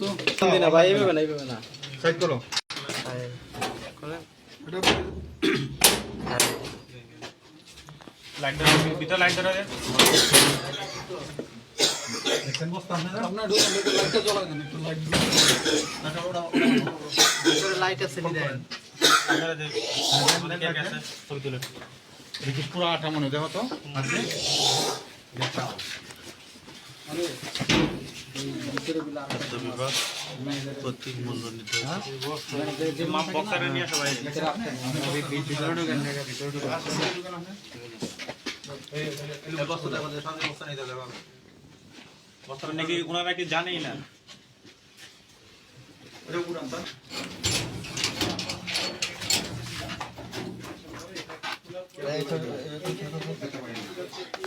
তো? না ভাই এইভাবে না এইভাবে না। সাইড করো। লাইন ধরে ভিতরে লাইন ধরে আপনার ঢুকে লাইটটা জ্বলা একটু লাইট ভিতরে লাইট আছে নি দেন ছবি তুলে। দেখি পুরো আঠা মনে দেখো তো। আছে নিয়ে সবাই বক্সারে নাকি ওনারা কি জানেই না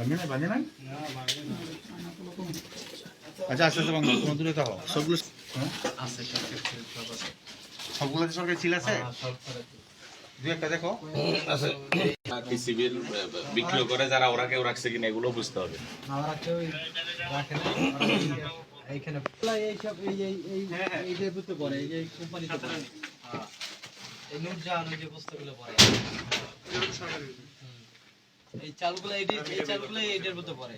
নাই নাই আচ্ছা আস্তে আস্তে বাংলা তোমার দূরে থাকো সবগুলো আছে সবগুলো সরকারি ছিল আছে? দু একটা দেখো। সিভিল বিক্রি করে যারা ওরা কেউ রাখছে কিনা এগুলো বুঝতে হবে। আমরা কেউ রাখে না। এইখানে এই সব এই এই এই এই যে বুঝতে পারে এই যে কোম্পানিতে পড়ে। এই নোট জাহান ওই যে পুস্তকগুলো পড়ে। এই চালগুলো এই চালগুলো এইটার মধ্যে পড়ে।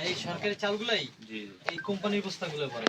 এই সরকারি চালগুলাই জি এই কোম্পানির বস্তাগুলো পড়ে।